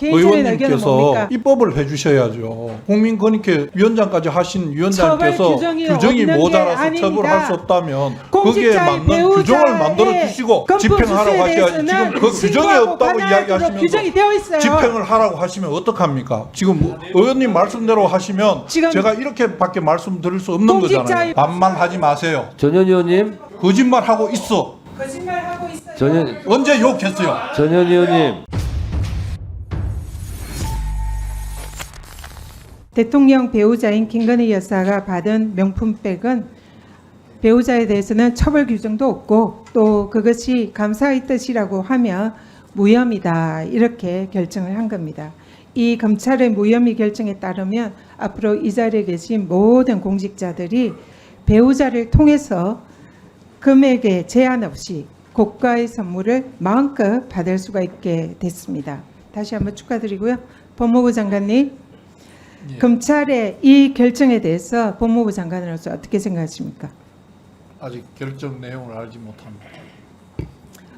의원님께서? 입법을 해주셔야죠. 국민권익위원장까지 하신 위원장께서 규정이 모자라서. 처벌할 수 없다면 거기에 맞는 규정을 만들어 주시고 집행하라고 하셔야지. 지금 그 규정이 없다고 반환하도록 이야기하시면서 규정이 되어 있어요. 집행을 하라고 하시면 어떡합니까? 지금 뭐 의원님 말씀대로 하시면 지금 제가 이렇게밖에 말씀드릴 수 없는 거잖아요. 반말하지 마세요. 전현 의원님, 거짓말하고 있어. 거짓말하고 있어요. 전현 언제 욕했어요? 전현 의원님. 대통령 배우자인 김건희 여사가 받은 명품백은 배우자에 대해서는 처벌 규정도 없고 또 그것이 감사의 뜻이라고 하면 무혐의다 이렇게 결정을 한 겁니다. 이 검찰의 무혐의 결정에 따르면 앞으로 이 자리에 계신 모든 공직자들이 배우자를 통해서 금액에 제한 없이 고가의 선물을 마음껏 받을 수가 있게 됐습니다. 다시 한번 축하드리고요. 법무부 장관님, 예. 검찰의 이 결정에 대해서 법무부 장관으로서 어떻게 생각하십니까? 아직 결정 내용을 알지 못합니다.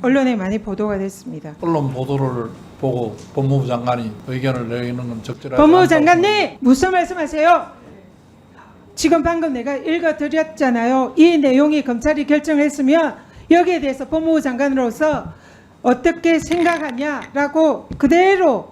언론에 많이 보도가 됐습니다. 언론 보도를 보고 법무부 장관이 의견을 내리는 건 적절하지 법무부 않다고 장관님 무슨 말씀하세요? 지금 방금 내가 읽어드렸잖아요. 이 내용이 검찰이 결정했으면 여기에 대해서 법무부 장관으로서 어떻게 생각하냐라고 그대로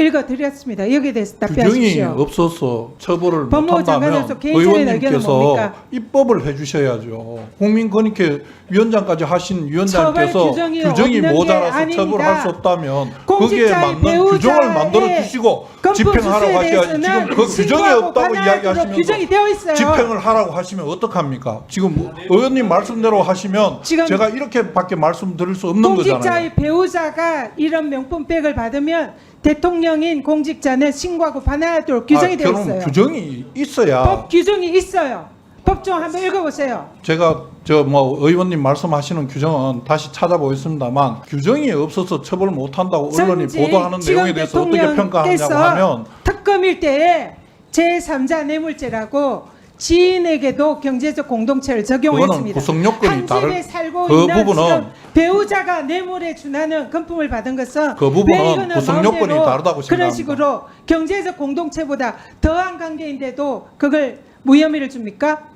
읽어드렸습니다. 여기에 대해서 규정이 답변하십시오. 없어서 처벌을 법무부 못한다면 장관으로서 개인적인 의견은 의원님께서 뭡니까? 입법을 해주셔야죠. 국민권익위원장까지 하신 위원장께서 규정이 규정이 없는 게 모자라서 아닙니다. 처벌할 수 없다면 거기에 공직자의 맞는 배우자의 규정을 만들어 주시고 집행하라고 하셔야지. 지금 그 규정이 없다고 이야기하시면서 규정이 되어 있어요. 집행을 하라고 하시면 어떡합니까? 지금 의원님 말씀대로 하시면 지금 제가 이렇게밖에 말씀드릴 수 없는 거잖아요. 공직자의 배우자가 이런 명품백을 받으면 대통령인 공직자는 신고하고 반환하도록 규정이 아, 되어 그럼 있어요. 규정이 있어야 법 규정이 있어요. 법정 한번 읽어보세요. 제가 저 뭐 의원님 말씀하시는 규정은 다시 찾아보겠습니다만 규정이 없어서 처벌 못 한다고 언론이 전직 보도하는 내용에 대해서 어떻게 평가하냐고 대통령께서 하면 특검일 때에 제3자 뇌물죄라고 지인에게도 경제적 공동체를 적용했습니다. 구성 요건이 한 집에 다를 살고 그 있는 부분은 지금 배우자가 뇌물에 준하는 금품을 받은 것은 그 부분은 왜 이거는 구성 마음대로 요건이 다르다고 그런 생각합니다. 식으로 경제적 공동체보다 더한 관계인데도 그걸 무혐의를 줍니까?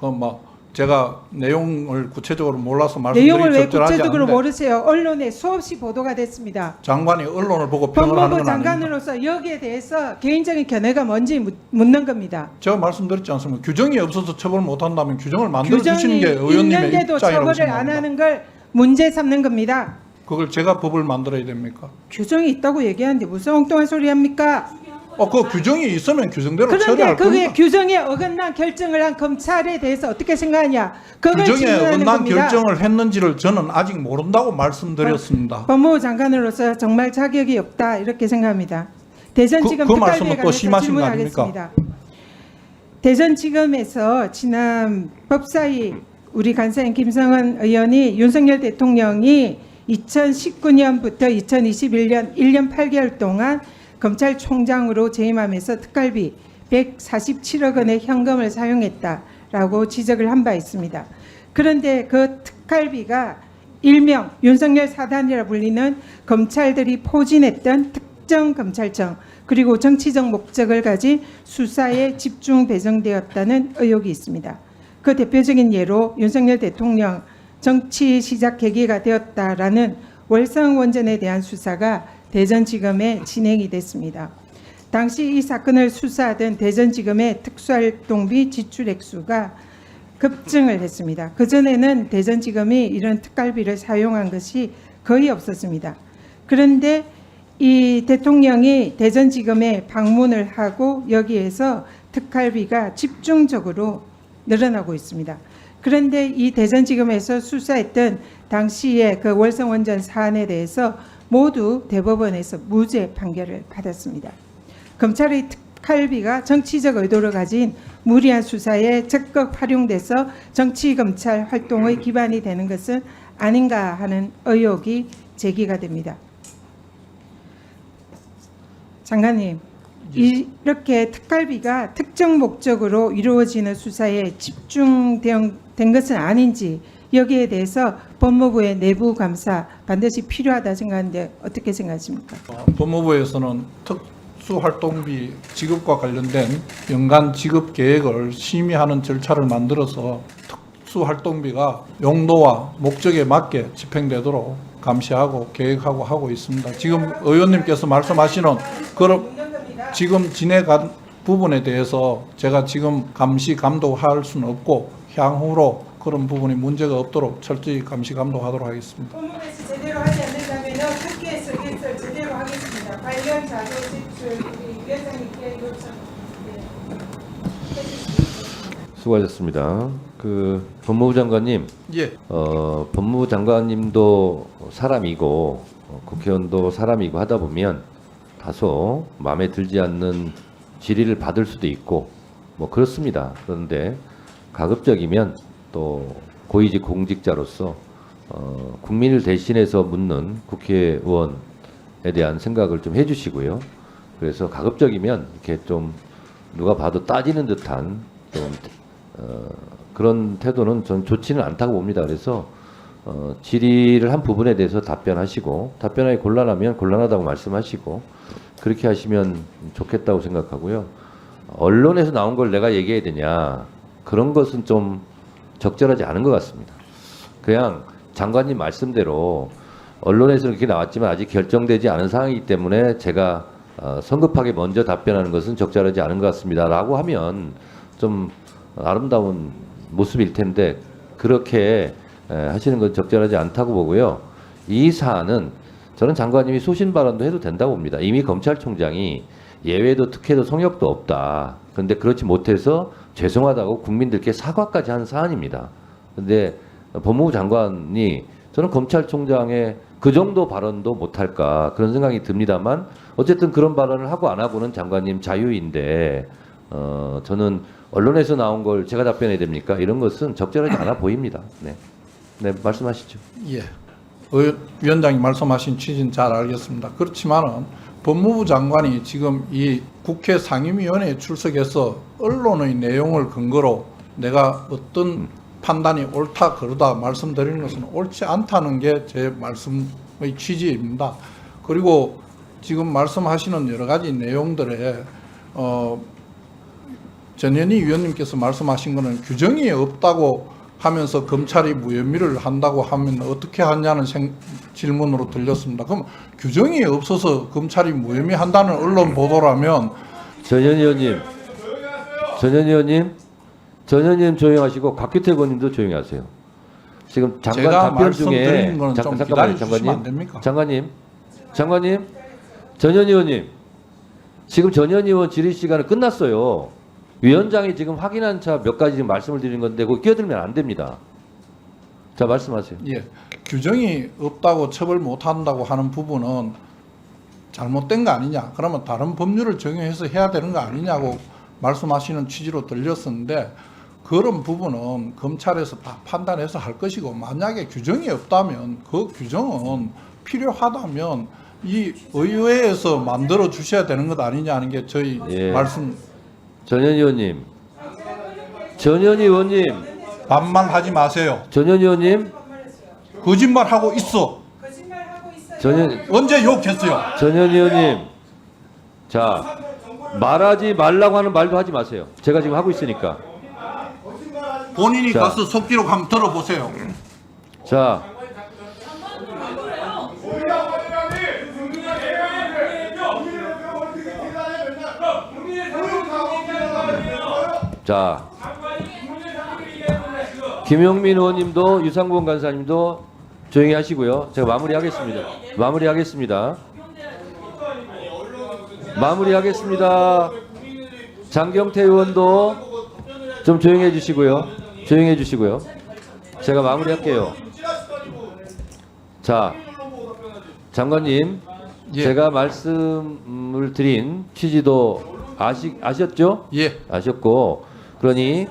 그뭐 제가 내용을 구체적으로 몰라서 말씀드리기 내용을 왜 적절하지 구체적으로 않은데 모르세요? 언론에 수없이 보도가 됐습니다. 장관이 언론을 보고 평을 하는 법무부 건 아닙니다. 장관으로서 여기에 대해서 개인적인 견해가 뭔지 묻- 묻는 겁니다. 제가 말씀드렸지 않습니까? 규정이 없어서 처벌 못 한다면 규정을 만들어 규정이 주시는 게 의원님의 있는데도 입장이라고 처벌을 안 생각합니다. 하는 걸 문제 삼는 겁니다. 그걸 제가 법을 만들어야 됩니까? 규정이 있다고 얘기하는데 무슨 엉뚱한 소리 합니까? 어, 그 규정이 있으면 규정대로 그런데 처리할 그게 겁니다. 규정에 어긋난 결정을 한 검찰에 대해서 어떻게 생각하냐? 그걸 규정에 질문하는 어긋난 겁니다. 결정을 했는지를 저는 아직 모른다고 말씀드렸습니다. 법무부 장관으로서 정말 자격이 없다 이렇게 생각합니다. 대전지검 그- 그 특활비에 말씀은 또 관해서 심하신 거 질문하겠습니다. 대전지검에서 지난 법사위 우리 간사인 김성은 의원이 윤석열 대통령이 2019년부터 2021년 1년 8개월 동안 검찰총장으로 재임하면서 특활비 147억 원의 현금을 사용했다라고 지적을 한 바 있습니다. 그런데 그 특활비가 일명 윤석열 사단이라 불리는 검찰들이 포진했던 특정 검찰청 그리고 정치적 목적을 가진 수사에 집중 배정되었다는 의혹이 있습니다. 그 대표적인 예로 윤석열 대통령 정치 시작 계기가 되었다라는 월성 원전에 대한 수사가 대전지검에 진행이 됐습니다. 당시 이 사건을 수사하던 대전지검의 특수활동비 지출 액수가 급증을 했습니다. 그전에는 대전지검이 이런 특갈비를 사용한 것이 거의 없었습니다. 그런데 이 대통령이 대전지검에 방문을 하고 여기에서 특활비가 집중적으로 늘어나고 있습니다. 그런데 이 대전지검에서 수사했던 당시의 그 월성원전 사안에 대해서 모두 대법원에서 무죄 판결을 받았습니다. 검찰의 특활비가 정치적 의도를 가진 무리한 수사에 적극 활용돼서 정치 검찰 활동의 기반이 되는 것은 아닌가 하는 의혹이 제기가 됩니다. 장관님, 이렇게 특활비가 특정 목적으로 이루어지는 수사에 집중된 된 것은 아닌지 여기에 대해서 법무부의 내부 감사 반드시 필요하다 생각하는데 어떻게 생각하십니까? 어, 법무부에서는 특수활동비 지급과 관련된 연간 지급 계획을 심의하는 절차를 만들어서 특수활동비가 용도와 목적에 맞게 집행되도록 감시하고 계획하고 하고 있습니다. 지금 의원님께서 말씀하시는 그런 지금 진행한 부분에 대해서 제가 지금 감시 감독할 수는 없고 향후로 그런 부분이 문제가 없도록 철저히 감시 감독하도록 하겠습니다. 법무부에서 제대로 하지 않는다면 특기에서 이것을 제대로 하겠습니다. 관련 자료 제출 우리 위원장님께 요청. 수고하셨습니다. 그 법무부 장관님, 예. 어, 법무부 장관님도 사람이고 어, 국회의원도 사람이고 하다 보면 다소 마음에 들지 않는 질의를 받을 수도 있고 뭐 그렇습니다. 그런데 가급적이면 또 고위직 공직자로서 어, 국민을 대신해서 묻는 국회의원에 대한 생각을 좀 해주시고요. 그래서 가급적이면 이렇게 좀 누가 봐도 따지는 듯한 좀 어, 그런 태도는 전 좋지는 않다고 봅니다. 그래서 어, 질의를 한 부분에 대해서 답변하시고 답변하기 곤란하면 곤란하다고 말씀하시고 그렇게 하시면 좋겠다고 생각하고요. 언론에서 나온 걸 내가 얘기해야 되냐 그런 것은 좀 적절하지 않은 것 같습니다. 그냥 장관님 말씀대로 언론에서 이렇게 나왔지만 아직 결정되지 않은 상황이기 때문에 제가 어, 성급하게 먼저 답변하는 것은 적절하지 않은 것 같습니다라고 하면 좀 아름다운 모습일 텐데 그렇게 에, 하시는 건 적절하지 않다고 보고요. 이 사안은 저는 장관님이 소신 발언도 해도 된다고 봅니다. 이미 검찰총장이 예외도 특혜도 성역도 없다. 그런데 그렇지 못해서 죄송하다고 국민들께 사과까지 한 사안입니다. 근데 법무부 장관이 저는 검찰총장의 그 정도 발언도 못할까 그런 생각이 듭니다만 어쨌든 그런 발언을 하고 안 하고는 장관님 자유인데 어 저는 언론에서 나온 걸 제가 답변해야 됩니까? 이런 것은 적절하지 않아 보입니다. 네, 네 말씀하시죠. 예. 의- 위원장이 말씀하신 취지는 잘 알겠습니다. 그렇지만은 법무부 장관이 지금 이 국회 상임위원회에 출석해서 언론의 내용을 근거로 내가 어떤 판단이 옳다 그러다 말씀드리는 것은 옳지 않다는 게 제 말씀의 취지입니다. 그리고 지금 말씀하시는 여러 가지 내용들에 어 전현희 위원님께서 말씀하신 거는 규정이 없다고 하면서 검찰이 무혐의를 한다고 하면 어떻게 하냐는 생- 질문으로 들렸습니다. 그럼 규정이 없어서 검찰이 무혐의 한다는 언론 보도라면 전현 의원님, 전현 의원님, 전현 의원님 조용하시고 곽규태 의원님도 조용히 하세요. 지금 장관 답변 중에 말씀드리는 거는 잠- 좀 잠깐만요, 장관님? 장관님, 장관님, 전현 의원님, 지금 전현 의원 질의 시간은 끝났어요. 위원장이 지금 확인한 차 몇 가지 지금 말씀을 드리는 건데 그거 끼어들면 안 됩니다. 자 말씀하세요. 예, 규정이 없다고 처벌 못 한다고 하는 부분은 잘못된 거 아니냐? 그러면 다른 법률을 적용해서 해야 되는 거 아니냐고 말씀하시는 취지로 들렸었는데 그런 부분은 검찰에서 다 판단해서 할 것이고 만약에 규정이 없다면 그 규정은 필요하다면 이 의회에서 만들어 주셔야 되는 것 아니냐는 게 저희 예. 말씀 전현 의원님, 전현 의원님, 반말 하지 마세요. 전현 의원님, 거짓말 하고 있어. 거짓말하고 있어요. 전현 언제 욕했어요? 전현 의원님, 자 말하지 말라고 하는 말도 하지 마세요. 제가 지금 하고 있으니까. 본인이 자. 가서 속기록 한번 들어보세요. 자, 자, 김용민 의원님도 유상범 간사님도 조용히 하시고요. 제가 마무리하겠습니다. 마무리하겠습니다. 마무리하겠습니다. 장경태 의원도 좀 조용히 해주시고요. 조용히 해주시고요. 제가 마무리할게요. 자, 장관님, 예. 제가 말씀을 드린 취지도 아시, 아셨죠? 예. 아셨고, 그러니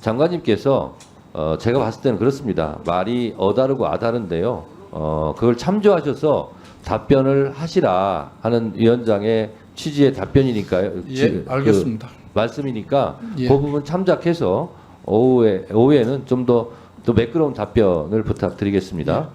장관님께서 어, 제가 봤을 때는 그렇습니다. 말이 어다르고 아다른데요. 어, 그걸 참조하셔서 답변을 하시라 하는 위원장의 취지의 답변이니까요. 예, 지- 그 알겠습니다. 말씀이니까 예. 그 부분 참작해서 오후에 오후에는 좀 더 또 매끄러운 답변을 부탁드리겠습니다.